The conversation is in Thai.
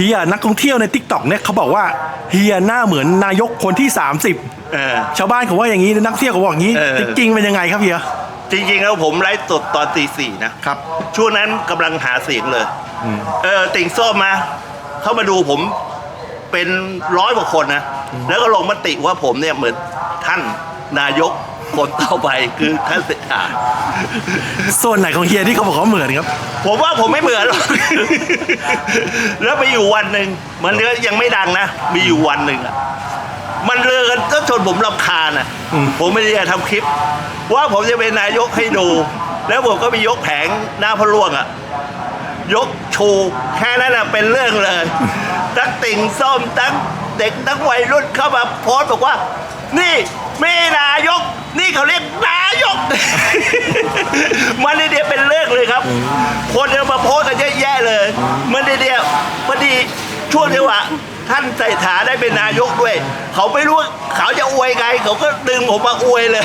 เฮียนักท่องเที่ยวในทิกตอกเนี่ยเขาบอกว่าเฮียหน้าเหมือนนายกคนที่ 30เออ ชาวบ้านเขาว่าอย่างนี้นักท่องเที่ยวเขาบอกอย่างนี้ เออ จริงๆเป็นยังไงครับเฮีย จริงๆแล้วผมไลฟ์สดตอนตีสี่นะครับ ช่วงนั้นกำลังหาเสียงเลย เออติ่งส้มมา เข้ามาดูผมเป็นร้อยกว่าคนนะ แล้วก็ลงมติว่าผมเนี่ยเหมือนท่านนายก คนต่อไปคือท่านเศรษฐาส่วนไหนของเฮียที่เขาบอกเขาเหมือนครับ ผมว่าผมไม่เหมือนหรอก แล้วไปอยู่วันหนึ่งมันก็ยังไม่ดังนะ มีอยู่วันหนึ่งอะมันเรือกันก็จนผมรำคาญอะ อืม ผมไม่ได้จะทำคลิป ว่าผมจะเป็นนายกให้ดู แล้วผมก็ไปยกแผงหน้าพระล่วงอะ ยกชูแค่นั้นน่ะเป็นเรื่องเลยทั้งติ่งส้มทั้งเด็กทั้งวัยรุ่นเข้ามาโพสต์บอกว่า นี่ ไม่นายก นี่เขาเรียกนายก มันนี่เดียเป็นเรื่องเลยครับ คนจะมาโพสกันเยอะแยะเลย มันนี่เดียวพอดีช่วงจังหวะท่านใส่ถาได้เป็นนายกด้วย เขาไม่รู้เขาจะอวยไงเขาก็ดึงผมมาอวยเลย